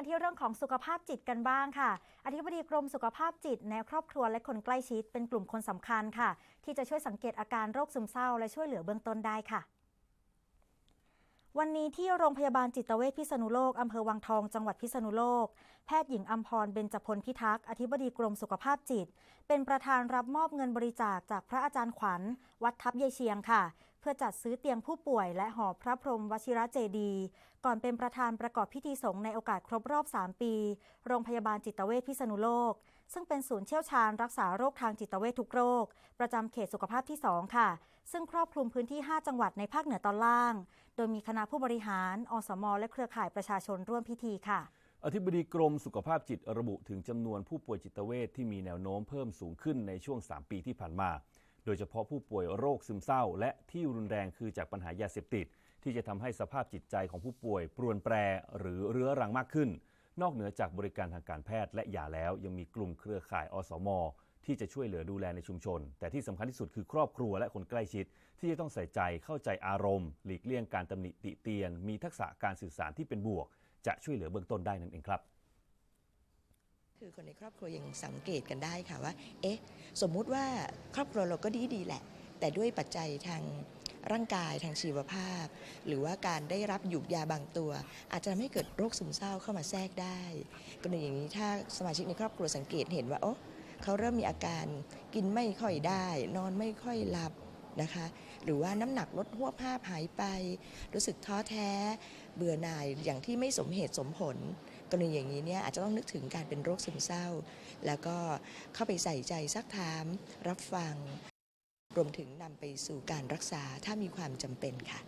กันที่เรื่องของสุขภาพจิตกันบ้างค่ะ อธิบดีกรมสุขภาพจิตในครอบครัวและคนใกล้ชิดเป็นกลุ่มคนสำคัญค่ะ ที่จะช่วยสังเกตอาการโรคซึมเศร้า และช่วยเหลือเบื้องต้นได้ค่ะวันนี้ที่โรงพยาบาลจิตเวชพิษณุโลก อำเภอวังทอง จังหวัดพิษณุโลก แพทย์หญิงอัมพร เบญจพลพิทักษ์ อธิบดีกรมสุขภาพจิต เป็นประธานรับมอบเงินบริจาคจากพระอาจารย์ขวัญ วัดทับเยเชียงค่ะ เพื่อจัดซื้อเตียงผู้ป่วยและหอพระพรหมวชิระเจดี ก่อนเป็นประธานประกอบพิธีสงฆ์ในโอกาสครบรอบ 3 ปี โรงพยาบาลจิตเวชพิษณุโลก ซึ่งเป็นศูนย์เชี่ยวชาญรักษาโรคทางจิตเวชทุกโรค ประจำเขตสุขภาพที่ 2 ค่ะ ซึ่งครอบคลุมพื้นที่ 5 จังหวัดในภาคเหนือตอนล่าง โดยมีคณะผู้บริหาร อสม และเครือข่ายประชาชนร่วมพิธีค่ะอธิบดีกรมสุขภาพจิตระบุถึงจำนวนผู้ป่วยจิตเวชที่มีแนวโน้มเพิ่มสูงขึ้นในช่วง 3 ปีที่ผ่านมา โดยเฉพาะผู้ป่วยโรคซึมเศร้า และที่รุนแรงคือจากปัญหายาเสพติด ที่จะทำให้สภาพจิตใจของผู้ป่วยปรวนแปรหรือเรื้อรังมากขึ้น นอกเหนือจากบริการทางการแพทย์และยาแล้ว ยังมีกลุ่มเครือข่ายอสมที่จะช่วยเหลือดูแลในชุมชน แต่ที่สำคัญที่สุดคือครอบครัวและคนใกล้ชิด ที่จะต้องใส่ใจเข้าใจอารมณ์ หลีกเลี่ยงการตำหนิติเตียน มีทักษะการสื่อสารที่เป็นบวก จะช่วยเหลือเบื้องต้นได้นั่นเองครับ คือคนในครอบครัวยังสังเกตกันได้ค่ะว่า เอ๊ะ สมมุติว่าครอบครัวเราก็ดีดีแหละ แต่ด้วยปัจจัยทางร่างกายทางชีวภาพ หรือว่าการได้รับหยุกยาบางตัว อาจจะทำให้เกิดโรคซึมเศร้าเข้ามาแทรกได้กรณีอย่างนี้ถ้าสมาชิกในครอบครัวสังเกตเห็นว่าโอ้เขาเริ่มมีอาการกินไม่ค่อยได้ นอนไม่ค่อยหลับ นะคะ หรือว่าน้ำหนักลดหัวภาพหายไป รู้สึกท้อแท้ เบื่อหน่ายอย่างที่ไม่สมเหตุสมผลกรณีอย่างนี้เนี่ยอาจจะต้องนึกถึงการเป็นโรคซึมเศร้า แล้วก็เข้าไปใส่ใจซักถาม รับฟัง รวมถึงนำไปสู่การรักษาถ้ามีความจำเป็นค่ะ